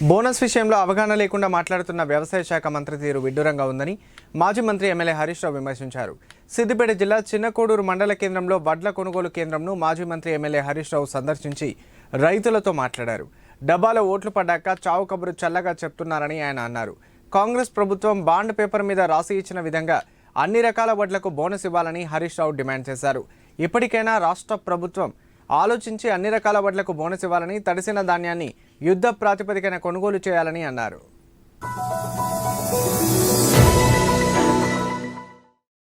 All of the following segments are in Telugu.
బోనస్ విషయంలో అవగాహన లేకుండా మాట్లాడుతున్న వ్యవసాయ శాఖ మంత్రి తీరు విడ్డూరంగా ఉందని మాజీ మంత్రి ఎమ్మెల్యే హరీష్ రావు విమర్శించారు. సిద్దిపేట జిల్లా చిన్నకోడూరు మండల కేంద్రంలో వడ్ల కొనుగోలు కేంద్రంను మాజీ మంత్రి ఎమ్మెల్యే హరీష్ రావు సందర్శించి రైతులతో మాట్లాడారు. డబ్బాలో ఓట్లు పడ్డాక చావు కబురు చల్లగా చెప్తున్నారని ఆయన అన్నారు. కాంగ్రెస్ ప్రభుత్వం బాండ్ పేపర్ మీద రాసి ఇచ్చిన విధంగా అన్ని రకాల వడ్లకు బోనస్ ఇవ్వాలని హరీష్ రావు డిమాండ్ చేశారు. ఇప్పటికైనా రాష్ట్ర ప్రభుత్వం ఆలోచించి అన్ని రకాల వడ్లకు బోనస్ ఇవ్వాలని తడిసిన ధాన్యాన్ని యుద్ధ ప్రాతిపదికన కొనుగోలు చేయాలని అన్నారు.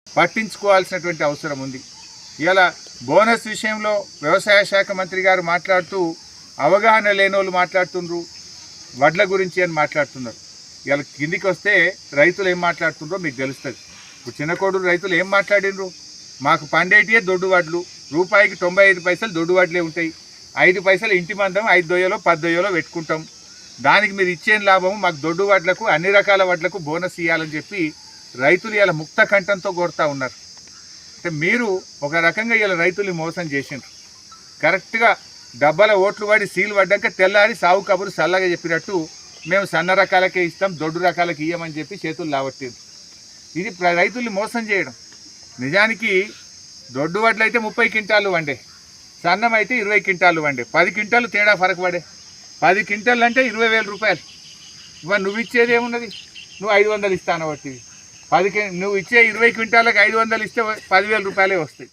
పట్టించుకోవాల్సినటువంటి అవసరం ఉంది. ఇలా బోనస్ విషయంలో వ్యవసాయ శాఖ మంత్రి గారు మాట్లాడుతూ అవగాహన లేనోళ్ళు మాట్లాడుతుండ్రు వడ్ల గురించి అని మాట్లాడుతున్నారు. ఇలా కిందికి వస్తే రైతులు ఏం మాట్లాడుతుండ్రో మీకు తెలుస్తుంది. ఇప్పుడు చిన్నకోడు రైతులు ఏం మాట్లాడినరు? మాకు పండేటియే దొడ్డు వడ్లు రూపాయికి తొంభై ఐదు పైసలు దొడ్డు వడ్లే ఉంటాయి. ఐదు పైసలు ఇంటి మందం ఐదు దొయ్యలో పది దొయ్యలో పెట్టుకుంటాం. దానికి మీరు ఇచ్చేం లాభము మాకు దొడ్డు వడ్లకు అన్ని రకాల వడ్లకు బోనస్ ఇవ్వాలని చెప్పి రైతులు ఇలా ముక్త కంఠంతో కొడతా ఉన్నారు. అంటే మీరు ఒక రకంగా ఇలా రైతుల్ని మోసం చేసిండ్రు. కరెక్ట్గా డబ్బాల ఓట్లు పడి సీల్ పడ్డాక తెల్లారి సాగు కబురు చల్లగా చెప్పినట్టు మేము సన్న రకాలకే ఇస్తాం దొడ్డు రకాలకి ఇయ్యమని చెప్పి చేతులు లావట్టింది ఇది రైతుల్ని మోసం చేయడం. నిజానికి దొడ్డు వడ్లు అయితే ముప్పై క్వింటాలు వండే. సన్నం అయితే ఇరవై క్వింటాలు వండి పది క్వింటాలు తేడా ఫరక పడే. పది క్వింటాలు అంటే ఇరవై వేల రూపాయలు. ఇవ్వ నువ్వు ఇచ్చేది ఏమున్నది? నువ్వు ఐదు వందలు ఇస్తాను బట్టి పది నువ్వు ఇచ్చే ఇరవై క్వింటాలకు ఐదు వందలు ఇస్తే పదివేల రూపాయలే వస్తాయి.